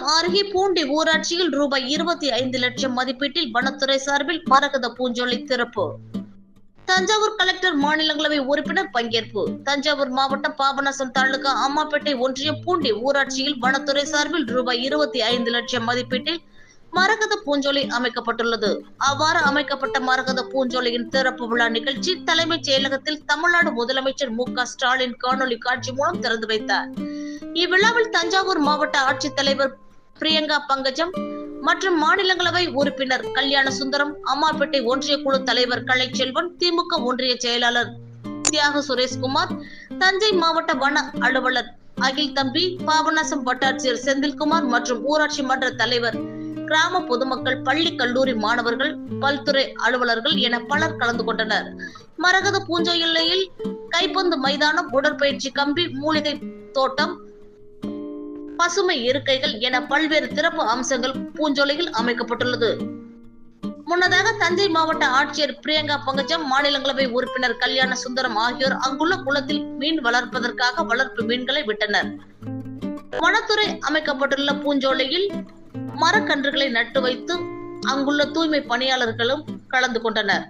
பாபநாசம் அருகே பூண்டி ஊராட்சியில் ரூபாய் இருபத்தி ஐந்து லட்சம் மதிப்பீட்டில் வனத்துறை சார்பில் மரகத பூஞ்சோலை திறப்பு. தஞ்சாவூர் கலெக்டர் மாநிலங்களவை உறுப்பினர் பங்கேற்பு. தஞ்சாவூர் மாவட்டம் பாபநாசம் தாலுகா அம்மாப்பேட்டை ஒன்றியம் பூண்டி ஊராட்சியில் வனத்துறை சார்பில் ரூபாய் இருபத்தி ஐந்து லட்சம் மதிப்பீட்டில் மரகத பூஞ்சோலை அமைக்கப்பட்டுள்ளது. அவ்வாறு அமைக்கப்பட்ட மரகத பூஞ்சோலையின் திறப்பு விழா நிகழ்ச்சி தலைமைச் செயலகத்தில் தமிழ்நாடு முதலமைச்சர் மு க ஸ்டாலின் காணொலி காட்சி மூலம் திறந்து வைத்தார். இவ்விழாவில் தஞ்சாவூர் மாவட்ட ஆட்சித்தலைவர் பிரியங்கா பங்கஜம் மற்றும் மாநிலங்களவை உறுப்பினர் கல்யாண சுந்தரம் அம்மாப்பேட்டை ஒன்றிய குழு தலைவர் கலைச்செல்வன் திமுக ஒன்றிய செயலாளர் தியாக சுரேஷ்குமார் தஞ்சை மாவட்ட வன அலுவலர் அகில் தம்பி பாபநாசம் வட்டாட்சியர் செந்தில்குமார் மற்றும் ஊராட்சி மன்ற தலைவர் கிராம பொதுமக்கள் பள்ளி கல்லூரி மாணவர்கள் பல்துறை அலுவலர்கள் என பலர் கலந்து கொண்டனர். மரகத பூஞ்சை எல்லையில் கைப்பந்து மைதானம் உடற்பயிற்சி கம்பி மூலிகை தோட்டம் பசுமை இருக்கைகள் என பல்வேறு சிறப்பு அம்சங்கள் பூஞ்சோலையில் அமைக்கப்பட்டுள்ளது. முன்னதாக தஞ்சை மாவட்ட ஆட்சியர் பிரியங்கா பங்கஜம் மாநிலங்களவை உறுப்பினர் கல்யாண சுந்தரம் ஆகியோர் அங்குள்ள குளத்தில் மீன் வளர்ப்பதற்காக வளர்ப்பு மீன்களை விட்டனர். வனத்துறை அமைக்கப்பட்டுள்ள பூஞ்சோலையில் மரக்கன்றுகளை நட்டு வைத்து அங்குள்ள தூய்மை பணியாளர்களும் கலந்து கொண்டனர்.